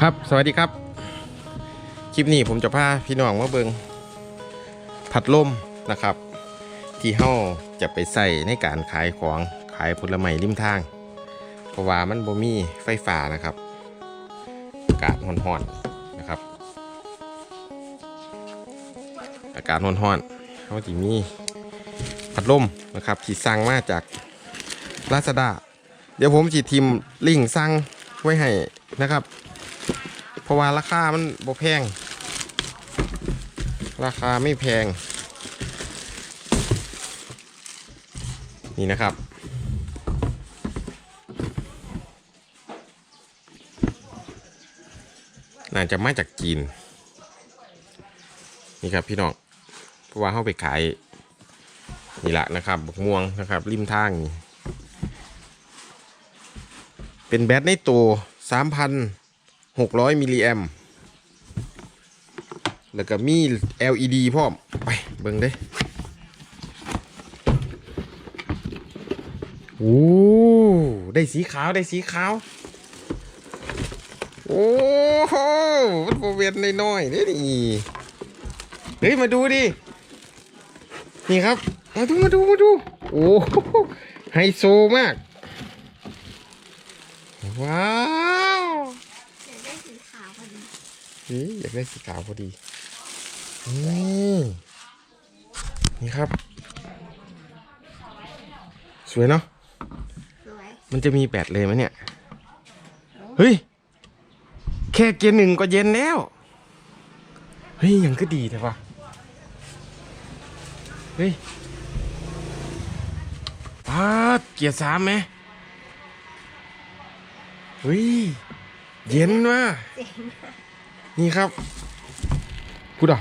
ครับ สวัสดีครับ คลิปนี้ผมจะพาพี่น้องมาเบิงผัดลมนะครับ ที่เฮาจะไปใส่ในการขายของขายผลไม้ริมทาง เพราะว่ามันบ่มีไฟฟ้านะครับอากาศร้อนๆนะครับ อากาศร้อนๆเขาที่มีพัดลมนะครับที่สั่งมาจากลาซาด้า เดี๋ยวผมจะทิมลิงก์สั่งไว้ให้นะครับ เพราะว่าราคามันบ่แพง ราคาไม่แพง นี่นะครับน่าจะมาจากจีน นี่ครับพี่น้องเพราะว่าเขาไปขายนี่แหละนะครับบกม่วงนะครับ ริมทางนี่ เป็นแบตในตัว3,600 มิลลิแอมแล้วก็มี LED พร้อม ไปเบิ่งเด้โอ้ได้สีขาวได้สีขาว โอ้โหมันโบเวียนน้อยๆนี่นี่เฮ้ย มาดูดิ นี่ครับ มาดูมาดูมาดู โอ้โหไฮโซมาก ว้าวอยากได้สีขาวพอดีเฮ้ยอยากได้สีขาวพอดีนี่นี่ครับ สวยเนาะสวยมันจะมีแบตเลยไหมเนี่ยเฮ้ยแค่เกียร์หนึ่งก็เย็นแล้วเฮ้ยยังก็ดีแต่ว่าเฮ้ยปาดเกียร์สามไหม เฮ้ย เย็นว่ะเจ๋งนี่ครับพูดอะ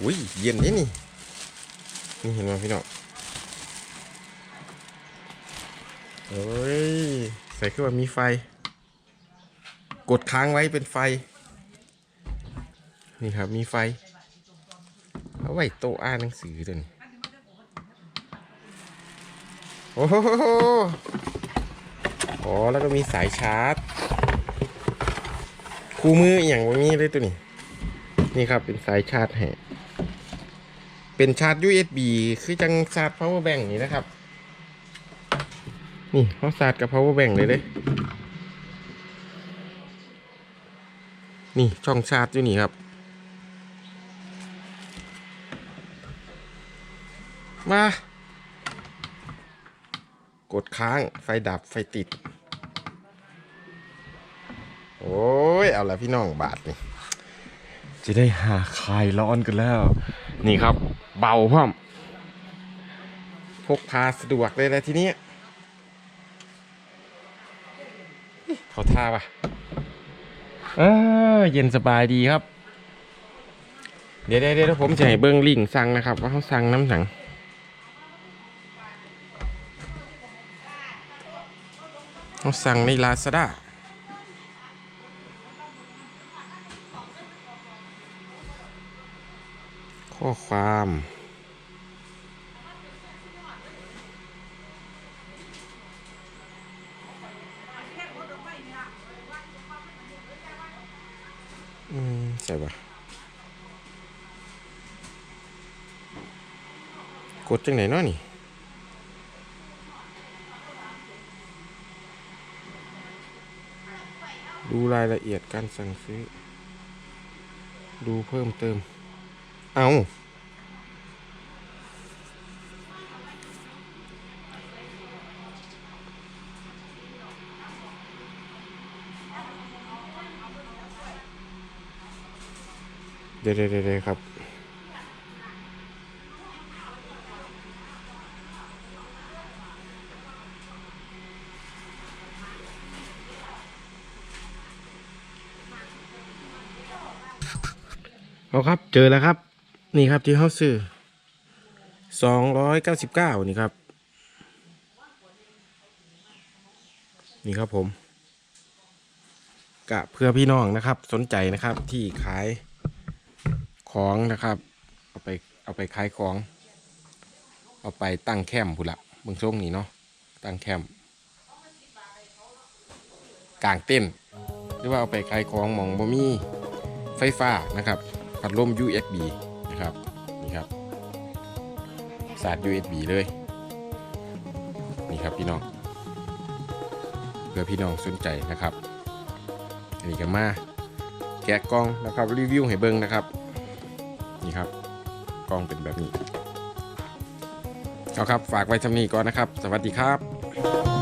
อุ้ย เย็นนี่นี่ นี่เห็นไหมพี่น้องเฮ้ย ใส่ขึ้นมามีไฟ กดค้างไว้เป็นไฟ นี่ครับ มีไฟ เอาไว้โต๊ะอ่านหนังสือตัวนี้ โอ้โหอ๋อแล้วก็มีสายชาร์จ คู่มืออย่างวันนี้เลยตัวนี้ นี่ครับเป็นสายชาร์จแห่เป็นชาร์จ USB คือจังชาร์จ power bank นี่นะครับ นี่เขาชาร์จกับ power bank เลยเด้นี่ช่องชาร์จอยู่นี่ครับ มา ดค้างไฟดับไฟติด โอ้ย เอาละพี่น้องบาทนี่จะได้หาคลายร้อนกันแล้ว นี่ครับ เบาพร้อมพกพาสะดวกเลยนะทีนี้เขาท่าปะเออเย็นสบายดีครับ เดี๋ยวเดี๋ยวผมจะให้เบิ้งลิงสั่งนะครับ ว่าเขาสั่งน้ำสั่ง เขาสั่งในลาซาด้าข้อความอืมใช่ปะกดจังไหนเนาะนี่ ดูรายละเอียดการสั่งซื้อ ดูเพิ่มเติม เอาเดี๋ยวเดี๋ยวเดี๋ยวครับ เอาครับ เจอแล้วครับ นี่ครับที่เขาซื้อสองร้อยเก้าสิบเก้านี่ครับ นี่ครับผมกะเพื่อพี่น้องนะครับ สนใจนะครับที่ขายของนะครับ เอาไปเอาไปขายของ เอาไปตั้งแคมป์พุนละเมืองช่วงนี้เนาะตั้งแคมป์กลางเต้นท์หรือว่าเอาไปขายของหมองบ่มีไฟฟ้านะครับ พัดลม USB นะครับนี่ครับสาด USB เลยนี่ครับพี่น้องเพื่อพี่น้องสนใจนะครับอันนี้ก็มาแกะกล่องนะครับรีวิวให้เบิ่งนะครับนี่ครับกล่องเป็นแบบนี้เอาครับฝากไว้ทำนี้ก่อนนะครับ สวัสดีครับ